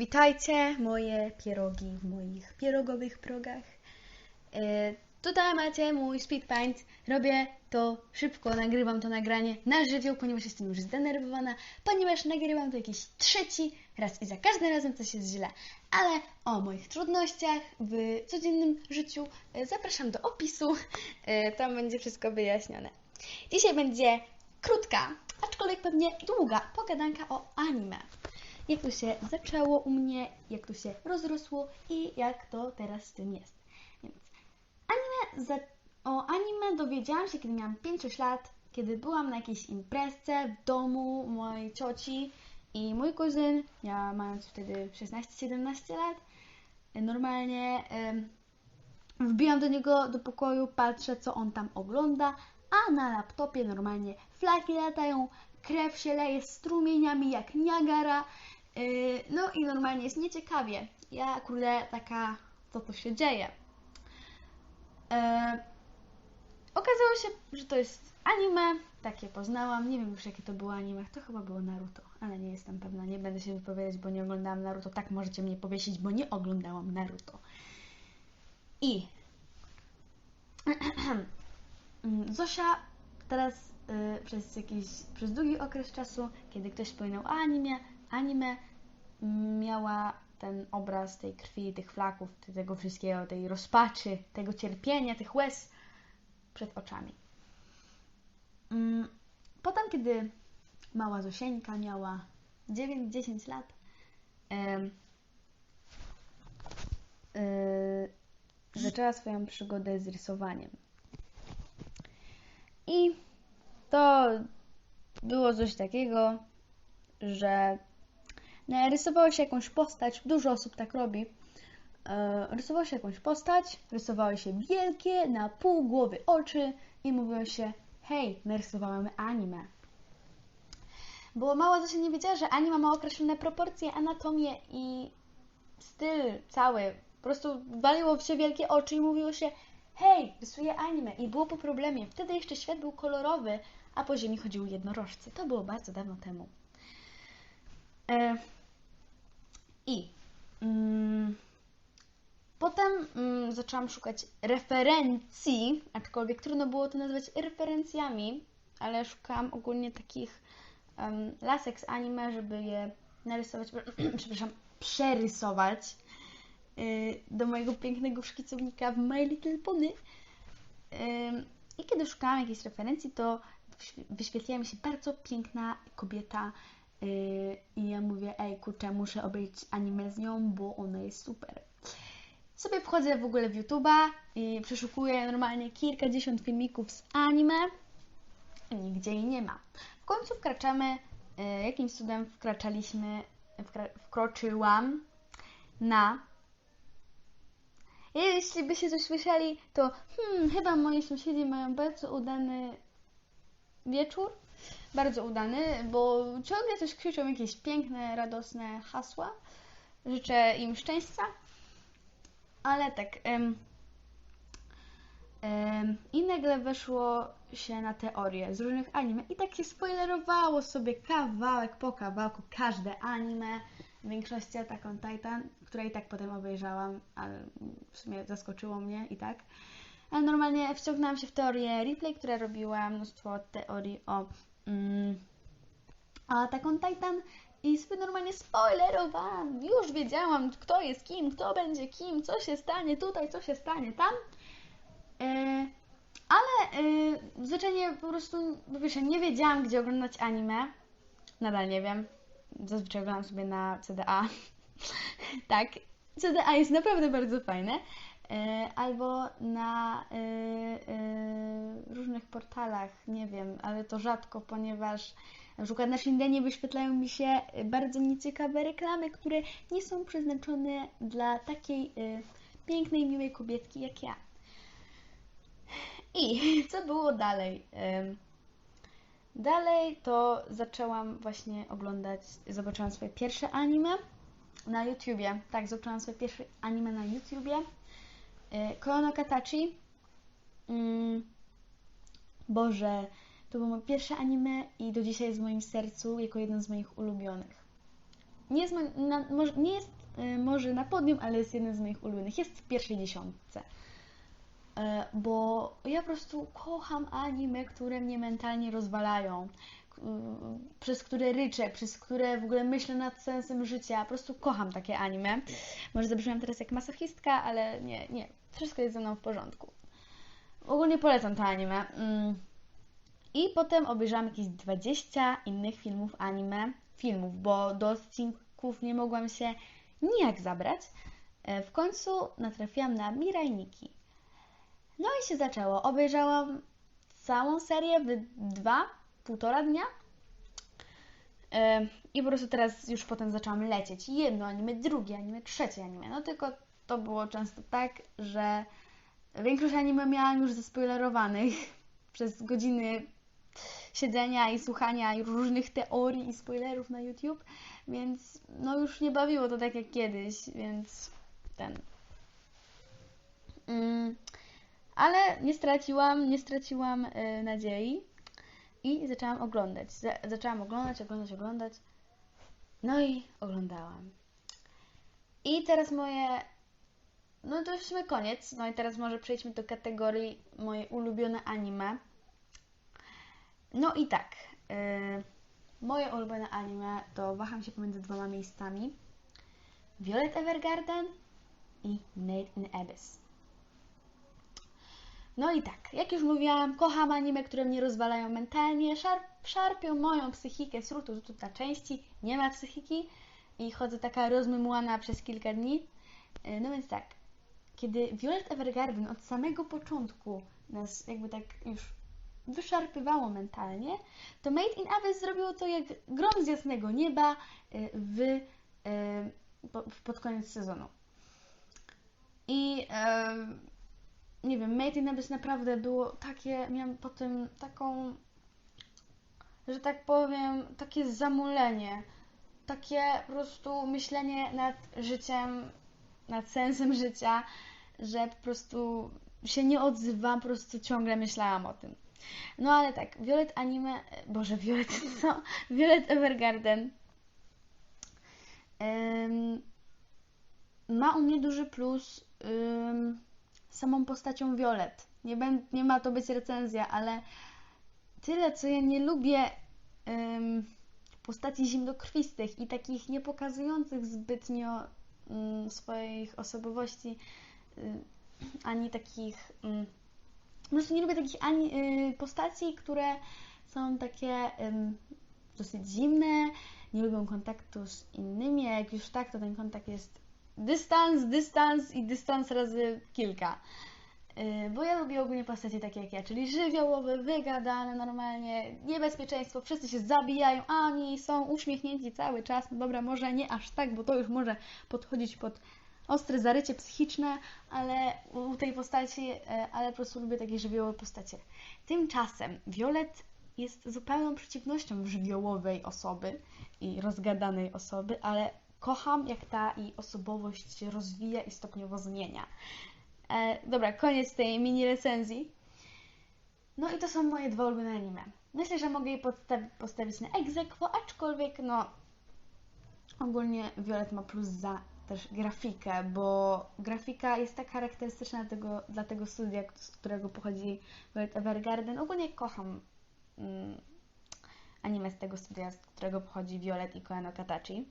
Witajcie, moje pierogi w moich pierogowych progach. E, tutaj macie mój speedpaint. Robię to szybko, nagrywam to nagranie na żywioł, ponieważ jestem już zdenerwowana, ponieważ nagrywam to jakiś trzeci raz i za każdym razem coś jest źle. Ale o moich trudnościach w codziennym życiu e, zapraszam do opisu. E, tam będzie wszystko wyjaśnione. Dzisiaj będzie krótka, aczkolwiek pewnie długa pogadanka o anime jak to się zaczęło u mnie, jak to się rozrosło i jak to teraz z tym jest. Więc anime za... o anime dowiedziałam się, kiedy miałam 5-6 lat, kiedy byłam na jakiejś imprezce w domu mojej cioci i mój kuzyn, ja mając wtedy 16-17 lat, normalnie em, wbijam do niego do pokoju, patrzę co on tam ogląda, a na laptopie normalnie flaki latają, krew się leje strumieniami jak Niagara, no i normalnie jest nieciekawie. Ja, kurde, taka, co tu się dzieje. Yy, okazało się, że to jest anime, takie poznałam. Nie wiem już jakie to było anime, to chyba było Naruto, ale nie jestem pewna, nie będę się wypowiadać, bo nie oglądałam Naruto. Tak możecie mnie powiesić, bo nie oglądałam Naruto. I Zosia teraz yy, przez jakiś, przez długi okres czasu, kiedy ktoś wspominał o anime, anime miała ten obraz tej krwi, tych flaków, tego wszystkiego, tej rozpaczy, tego cierpienia, tych łez przed oczami. Mm, potem, kiedy mała Zosieńka miała 9-10 lat, yy, zaczęła swoją przygodę z rysowaniem. I to było coś takiego, że rysowało się jakąś postać, dużo osób tak robi. E, rysowało się jakąś postać, rysowały się wielkie, na pół głowy oczy i mówiło się hej, narysowałem anime. Bo mała Zosia nie wiedziała, że anime ma określone proporcje, anatomię i styl cały. Po prostu waliło się wielkie oczy i mówiło się hej, rysuję anime. I było po problemie. Wtedy jeszcze świat był kolorowy, a po ziemi chodziły jednorożce. To było bardzo dawno temu. E, I mm, potem mm, zaczęłam szukać referencji, aczkolwiek trudno było to nazwać referencjami, ale szukałam ogólnie takich um, lasek z anime, żeby je narysować, przepraszam, przerysować y, do mojego pięknego szkicownika w My Little Pony. I kiedy szukałam jakiejś referencji, to wyświetliła mi się bardzo piękna kobieta Yy, I ja mówię, ej kurczę, muszę obejrzeć anime z nią, bo ona jest super. Sobie wchodzę w ogóle w YouTube'a i przeszukuję normalnie kilkadziesiąt filmików z anime. Nigdzie jej nie ma. W końcu wkraczamy, yy, jakimś cudem wkraczaliśmy, wkra wkroczyłam na jeśli by się coś słyszeli, to hmm, chyba moi sąsiedzi mają bardzo udany wieczór bardzo udany, bo ciągle coś krzyczą jakieś piękne, radosne hasła. Życzę im szczęścia. Ale tak. Um, um, I nagle weszło się na teorię z różnych anime i tak się spoilerowało sobie kawałek po kawałku każde anime. W większości Attack on Titan, które i tak potem obejrzałam, ale w sumie zaskoczyło mnie i tak. Ale normalnie wciągnęłam się w teorię replay, która robiła mnóstwo teorii o mm, Attack on Titan sobie normalnie spoilerowałam. Już wiedziałam, kto jest kim, kto będzie kim, co się stanie tutaj, co się stanie tam. Yy, ale yy, zwyczajnie po prostu, po pierwsze, nie wiedziałam, gdzie oglądać anime. Nadal nie wiem. Zazwyczaj oglądam sobie na CDA. tak, CDA jest naprawdę bardzo fajne. E, albo na e, e, różnych portalach, nie wiem, ale to rzadko, ponieważ na przykład na Shindenie wyświetlają mi się bardzo nieciekawe reklamy, które nie są przeznaczone dla takiej pięknej, miłej kobietki jak ja. I co było dalej? Dalej to zaczęłam właśnie oglądać, zobaczyłam swoje pierwsze anime na YouTubie. Tak, zobaczyłam swoje pierwsze anime na YouTubie. E, Kono Katachi. Mm, Boże, to było moje pierwsze anime i do dzisiaj jest w moim sercu jako jeden z moich ulubionych. nie jest, na, może, nie jest y, może na podium, ale jest jeden z moich ulubionych. Jest w pierwszej dziesiątce. E, Bo ja po prostu kocham anime, które mnie mentalnie rozwalają, przez które ryczę, przez które w ogóle myślę nad sensem życia. Po prostu kocham takie anime. Może zabrzmiałam teraz jak masochistka, ale nie, nie. Wszystko jest ze mną w porządku. Ogólnie polecam to anime. Mm. I potem obejrzałam jakieś 20 innych filmów anime. Filmów, bo do odcinków nie mogłam się nijak zabrać. E, W końcu natrafiłam na Mirai Nikki. No i się zaczęło. Obejrzałam całą serię dwa, półtora dnia. I po prostu teraz już potem zaczęłam lecieć. Jedno anime, drugie anime, trzecie anime. No tylko to było często tak, że większość anime miałam już zaspoilerowanych przez godziny siedzenia i słuchania różnych teorii i spoilerów na YouTube, więc no już nie bawiło to tak jak kiedyś, więc ten. Mm, ale nie straciłam, nie straciłam e, nadziei i zaczęłam oglądać. Za, zaczęłam oglądać, oglądać, oglądać. No i oglądałam. I teraz moje. No to już w koniec. No i teraz może przejdźmy do kategorii moje ulubione anime. No i tak. Yy, moje ulubione anime to waham się pomiędzy dwoma miejscami. Violet Evergarden i Made in Abyss. No i tak, jak już mówiłam, kocham anime, które mnie rozwalają mentalnie, szarp, szarpią moją psychikę z rutu na części, nie ma psychiki i chodzę taka rozmymłana przez kilka dni. Yy, No więc tak, kiedy Violet Evergarden od samego początku nas jakby tak już wyszarpywało mentalnie, to Made in Abyss zrobiło to jak grom z jasnego nieba y, w, y, po- pod koniec sezonu. I e, nie wiem, Made in Abyss naprawdę było takie, miałam potem taką, że tak powiem, takie zamulenie, takie po prostu myślenie nad życiem, nad sensem życia, że po prostu się nie odzywam, po prostu ciągle myślałam o tym. No ale tak, Violet Anime, boże, Violet co? Violet Evergarden em, ma u mnie duży plus em, samą postacią Violet. Nie, nie ma to być recenzja, ale tyle, co ja nie lubię em, postaci zimnokrwistych i takich nie pokazujących zbytnio mm, swoich osobowości, y, ani takich... mm, po prostu nie lubię takich ani, y, postaci, które są takie ym, dosyć zimne, nie lubią kontaktu z innymi, a jak już tak, to ten kontakt jest dystans, dystans i dystans razy kilka. Y, Bo ja lubię ogólnie postacie takie jak ja, czyli żywiołowe, wygadane normalnie, niebezpieczeństwo, wszyscy się zabijają, a oni są uśmiechnięci cały czas. No dobra, może nie aż tak, bo to już może podchodzić pod ostre zarycie psychiczne, ale u tej postaci, e, ale po prostu lubię takie żywiołowe postacie. Tymczasem Violet jest zupełną przeciwnością żywiołowej osoby i rozgadanej osoby, ale kocham jak ta jej osobowość się rozwija i stopniowo zmienia. E, dobra, koniec tej mini recenzji. No i to są moje dwa ulubione anime. Myślę, że mogę je postawić na egzekwo, aczkolwiek no ogólnie Violet ma plus za też grafikę, bo grafika jest tak charakterystyczna dla tego, dla tego studia, z którego pochodzi Violet Evergarden. Ogólnie kocham mm, anime z tego studia, z którego pochodzi Violet i Koeno Katachi,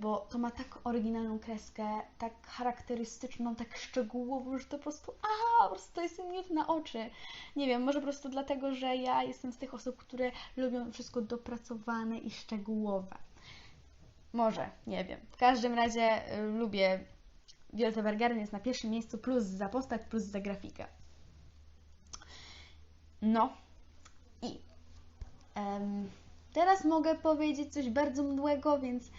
bo to ma tak oryginalną kreskę, tak charakterystyczną, tak szczegółową, że to po prostu, a, po prostu to jest miód na oczy. Nie wiem, może po prostu dlatego, że ja jestem z tych osób, które lubią wszystko dopracowane i szczegółowe. Może, nie wiem. W każdym razie y, lubię Violet Evergarden jest na pierwszym miejscu plus za postać, plus za grafikę. No i teraz mogę powiedzieć coś bardzo mdłego, więc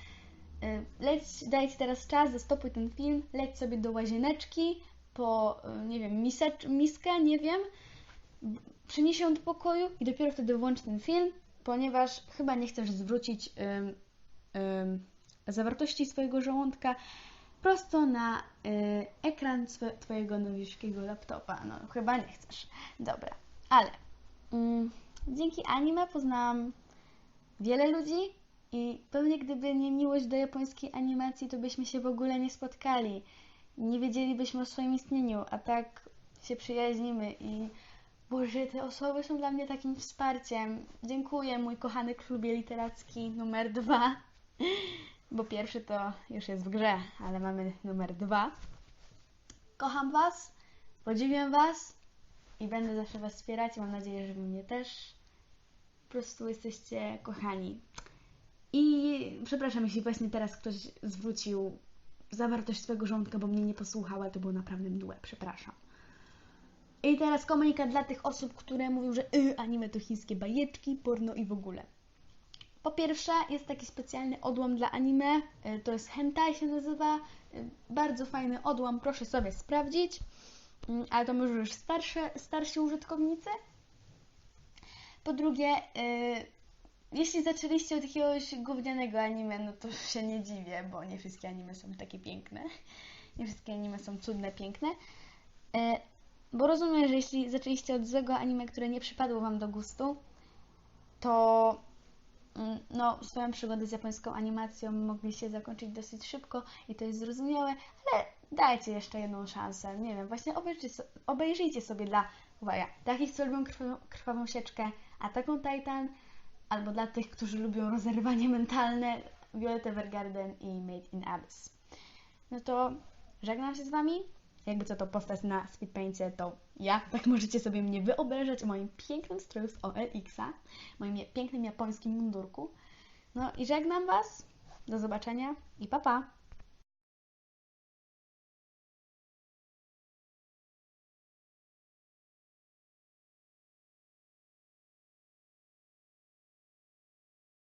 leć, dajcie teraz czas, zastopuj ten film, leć sobie do łazieneczki po, y, nie wiem, misecz, miskę, nie wiem, przynieś ją do pokoju i dopiero wtedy włącz ten film, ponieważ chyba nie chcesz zwrócić ym, ym, zawartości swojego żołądka prosto na y, ekran swe, Twojego laptopa. No, chyba nie chcesz. Dobra, ale mm, dzięki anime poznałam wiele ludzi, I pewnie gdyby nie miłość do japońskiej animacji, to byśmy się w ogóle nie spotkali. Nie wiedzielibyśmy o swoim istnieniu, a tak się przyjaźnimy i Boże, te osoby są dla mnie takim wsparciem. Dziękuję, mój kochany klubie literacki numer dwa. Bo pierwszy to już jest w grze, ale mamy numer dwa. Kocham Was, podziwiam Was i będę zawsze Was wspierać. Mam nadzieję, że Wy mnie też. Po prostu jesteście kochani. Przepraszam, jeśli właśnie teraz ktoś zwrócił zawartość swojego żołądka, bo mnie nie posłuchał, ale to było naprawdę mdłe. Przepraszam. I teraz komunikat dla tych osób, które mówią, że y, anime to chińskie bajeczki, porno i w ogóle. Po pierwsze, jest taki specjalny odłam dla anime, y, to jest hentai się nazywa. Y, Bardzo fajny odłam, proszę sobie sprawdzić. Mm, Ale to może już starsze, starsi użytkownicy. Po drugie, y, jeśli zaczęliście od jakiegoś gównianego anime, no to się nie dziwię, bo nie wszystkie anime są takie piękne. Nie wszystkie anime są cudne, piękne. Y, Bo rozumiem, że jeśli zaczęliście od złego anime, które nie przypadło Wam do gustu, to mm, no, swoją przygodę z japońską animacją mogliście zakończyć dosyć szybko i to jest zrozumiałe, ale dajcie jeszcze jedną szansę. Nie wiem, właśnie obejrzyjcie, obejrzyjcie sobie dla, uwaga, takich, co lubią krwawą, sieczkę, Attack on Titan, albo dla tych, którzy lubią rozerwanie mentalne, Violet Evergarden i Made in Abyss. No to żegnam się z Wami. Jakby co to postać na Speedpaincie, to ja. Tak możecie sobie mnie wyobrażać w moim pięknym stroju z OLX-a, moim pięknym japońskim mundurku. No i żegnam Was. Do zobaczenia i pa pa!